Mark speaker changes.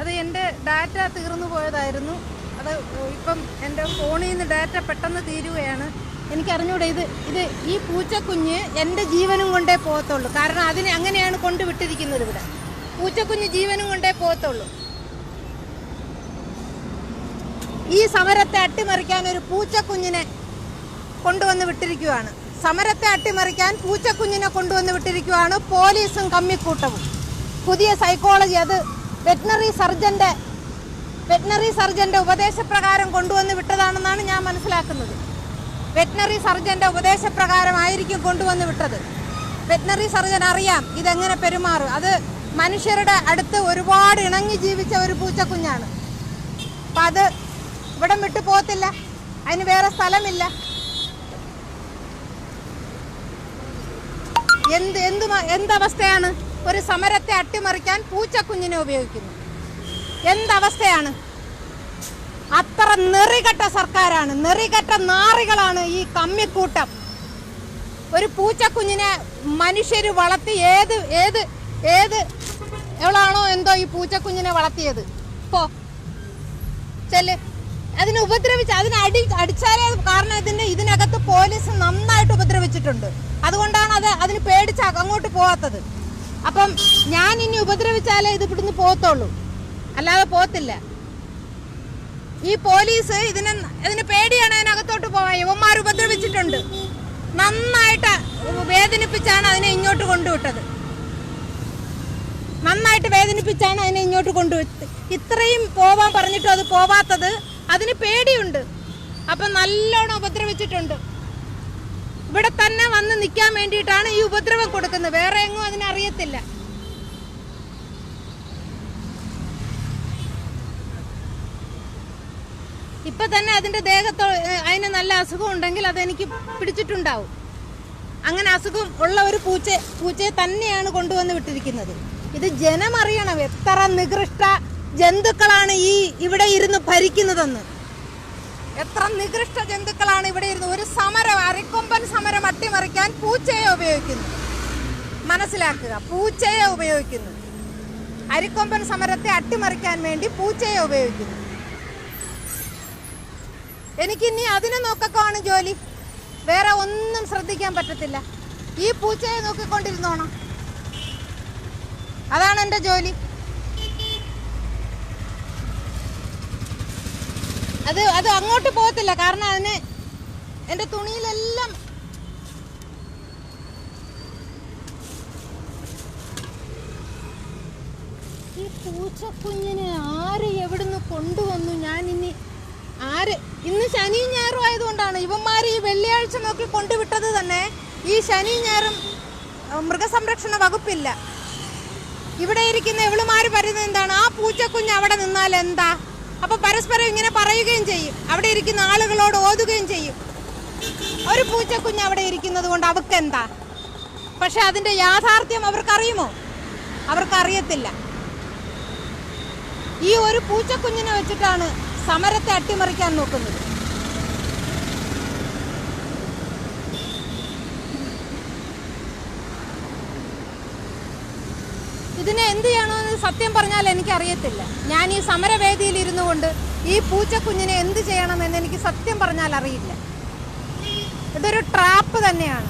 Speaker 1: അത് എന്റെ ഡാറ്റ തീർന്നു പോയതായിരുന്നു. അത് ഇപ്പം എന്റെ ഫോണിൽ നിന്ന് ഡാറ്റ പെട്ടെന്ന് തീരുകയാണ്. എനിക്കറിഞ്ഞൂടെ ഇത് ഇത് ഈ പൂച്ചക്കുഞ്ഞ് എന്റെ ജീവനും കൊണ്ടേ പോകത്തുള്ളൂ. കാരണം അതിനെ അങ്ങനെയാണ് കൊണ്ടുവിട്ടിരിക്കുന്നത് ഇവിടെ. പൂച്ചക്കുഞ്ഞ് ജീവനും കൊണ്ടേ പോകത്തുള്ളൂ. ഈ സമരത്തെ അട്ടിമറിക്കാൻ ഒരു പൂച്ചക്കുഞ്ഞിനെ കൊണ്ടുവന്ന് വിട്ടിരിക്കുകയാണ് സമരത്തെ അട്ടിമറിക്കാൻ പൂച്ചക്കുഞ്ഞിനെ കൊണ്ടുവന്ന് വിട്ടിരിക്കുകയാണ് പോലീസും കമ്മിക്കൂട്ടവും. പുതിയ സൈക്കോളജി അത് വെറ്റിനറി സർജന്റെ വെറ്റിനറി സർജന്റെ ഉപദേശപ്രകാരം കൊണ്ടുവന്ന് വിട്ടതാണെന്നാണ് ഞാൻ മനസ്സിലാക്കുന്നത്. വെറ്റിനറി സർജന്റെ ഉപദേശപ്രകാരമായിരിക്കും കൊണ്ടുവന്ന് വിട്ടത്. വെറ്റിനറി സർജൻ അറിയാം ഇതെങ്ങനെ പെരുമാറും. അത് മനുഷ്യരുടെ അടുത്ത് ഒരുപാട് ഇണങ്ങി ജീവിച്ച ഒരു പൂച്ചക്കുഞ്ഞാണ്. അപ്പം അത് ഇവിടം വിട്ടു പോകത്തില്ല. അതിന് വേറെ സ്ഥലമില്ല. എന്ത് എന്ത് എന്തവസ്ഥയാണ്? ഒരു സമരത്തെ അട്ടിമറിക്കാൻ പൂച്ചക്കുഞ്ഞിനെ ഉപയോഗിക്കുന്നു. എന്തവസ്ഥയാണ്? അത്ര നെറികെട്ട സർക്കാരാണ്. നെറികെട്ട നാറികളാണ് ഈ കമ്മിക്കൂട്ടം. ഒരു പൂച്ചക്കുഞ്ഞിനെ മനുഷ്യർ വളർത്തി ഏത് ഏത് ഏത് എവളാണോ എന്തോ ഈ പൂച്ചക്കുഞ്ഞിനെ വളർത്തിയത്? പോ. ചെല്ല്. അതിനെ ഉപദ്രവിച്ച് അതിനെ അടി അടിച്ചാലേ കാരണം ഇതിന്റെ ഇതിനകത്ത് പോലീസ് നന്നായിട്ട് ഉപദ്രവിച്ചിട്ടുണ്ട്. അതുകൊണ്ടാണ് അത് അതിന് പേടിച്ച് അങ്ങോട്ട് പോവാത്തത്. അപ്പം ഞാൻ ഇനി ഉപദ്രവിച്ചാലേ ഇത് ഇവിടുന്ന് പോകത്തുള്ളൂ. അല്ലാതെ പോകത്തില്ല. ഈ പോലീസ് ഇതിന് ഇതിന് പേടിയാണ് അതിനകത്തോട്ട് പോവാൻ യുവന്മാർ ഉപദ്രവിച്ചിട്ടുണ്ട്. നന്നായിട്ട് വേദനിപ്പിച്ചാണ് അതിനെ ഇങ്ങോട്ട് കൊണ്ടുവിട്ടത്. നന്നായിട്ട് വേദനിപ്പിച്ചാണ് അതിനെ ഇങ്ങോട്ട് കൊണ്ടുവിട്ടത് ഇത്രയും പോവാൻ പറഞ്ഞിട്ടും അത് പോവാത്തത് അതിന് പേടിയുണ്ട്. അപ്പം നല്ലോണം ഉപദ്രവിച്ചിട്ടുണ്ട്. ഇവിടെ തന്നെ വന്ന് നിൽക്കാൻ വേണ്ടിയിട്ടാണ് ഈ ഉപദ്രവം കൊടുക്കുന്നത്. വേറെ എങ്ങും അതിനറിയത്തില്ല ഇപ്പൊ തന്നെ അതിന്റെ ദേഹത്തോ അതിന് നല്ല അസുഖം ഉണ്ടെങ്കിൽ അതെനിക്ക് പിടിച്ചിട്ടുണ്ടാവും. അങ്ങനെ അസുഖം ഉള്ള ഒരു പൂച്ച പൂച്ചയെ തന്നെയാണ് കൊണ്ടുവന്ന് വിട്ടിരിക്കുന്നത്. ഇത് ജനമറിയണം എത്ര നികൃഷ്ട ജന്തുക്കളാണ് ഈ ഇവിടെ ഇരുന്ന് ഭരിക്കുന്നതെന്ന്. എത്ര നികൃഷ്ട ജന്തുക്കളാണ് ഇവിടെ ഇരുന്ന് ഒരു സമരം അരിക്കൊമ്പൻ സമരം അട്ടിമറിക്കാൻ പൂച്ചയെ ഉപയോഗിക്കുന്നു. മനസ്സിലാക്കുക. പൂച്ചയെ ഉപയോഗിക്കുന്നു. അരിക്കൊമ്പൻ സമരത്തെ അട്ടിമറിക്കാൻ വേണ്ടി പൂച്ചയെ ഉപയോഗിക്കുന്നു. എനിക്കിനി അതിനെ നോക്കൊക്കെയാണ് ജോലി. വേറെ ഒന്നും ശ്രദ്ധിക്കാൻ പറ്റത്തില്ല. ഈ പൂച്ചയെ നോക്കിക്കൊണ്ടിരുന്നോണം. അതാണ് എന്റെ ജോലി. അത് അത് അങ്ങോട്ട് പോകത്തില്ല. കാരണം അതിന് എന്റെ തുണിയിലെല്ലാം പൂച്ചക്കുഞ്ഞിനെ ആര് എവിടുന്ന് കൊണ്ടുവന്നു? ഞാൻ ഇനി ആര്? ഇന്ന് ശനിയും ഞായറും ആയതുകൊണ്ടാണ്. ഇവന്മാർ ഈ വെള്ളിയാഴ്ച നോക്കി കൊണ്ടുവിട്ടത് തന്നെ. ഈ ശനിയും ഞായറും മൃഗസംരക്ഷണ വകുപ്പില്ല. ഇവിടെ ഇരിക്കുന്ന എവളുമാര് പറയുന്നത് എന്താണ്? ആ പൂച്ചക്കുഞ്ഞ് അവിടെ നിന്നാൽ എന്താ? അപ്പൊ പരസ്പരം ഇങ്ങനെ പറയുകയും ചെയ്യും. അവിടെ ഇരിക്കുന്ന ആളുകളോട് ഓതുകയും ചെയ്യും. ഒരു പൂച്ചക്കുഞ്ഞ് അവിടെ ഇരിക്കുന്നത് കൊണ്ട് അവക്കെന്താ? പക്ഷെ അതിന്റെ യാഥാർത്ഥ്യം അവർക്കറിയുമോ? അവർക്കറിയത്തില്ല. ഈ ഒരു പൂച്ചക്കുഞ്ഞിനെ വെച്ചിട്ടാണ് സമരത്തെ അട്ടിമറിക്കാൻ നോക്കുന്നത്. ഇതിനെ എന്ത് ചെയ്യണമെന്ന് സത്യം പറഞ്ഞാൽ എനിക്കറിയത്തില്ല. ഞാൻ ഈ സമരവേദിയിൽ ഇരുന്നു കൊണ്ട് ഈ പൂച്ചക്കുഞ്ഞിനെ എന്ത് ചെയ്യണമെന്ന് എനിക്ക് സത്യം പറഞ്ഞാൽ അറിയില്ല. ഇതൊരു ട്രാപ്പ് തന്നെയാണ്.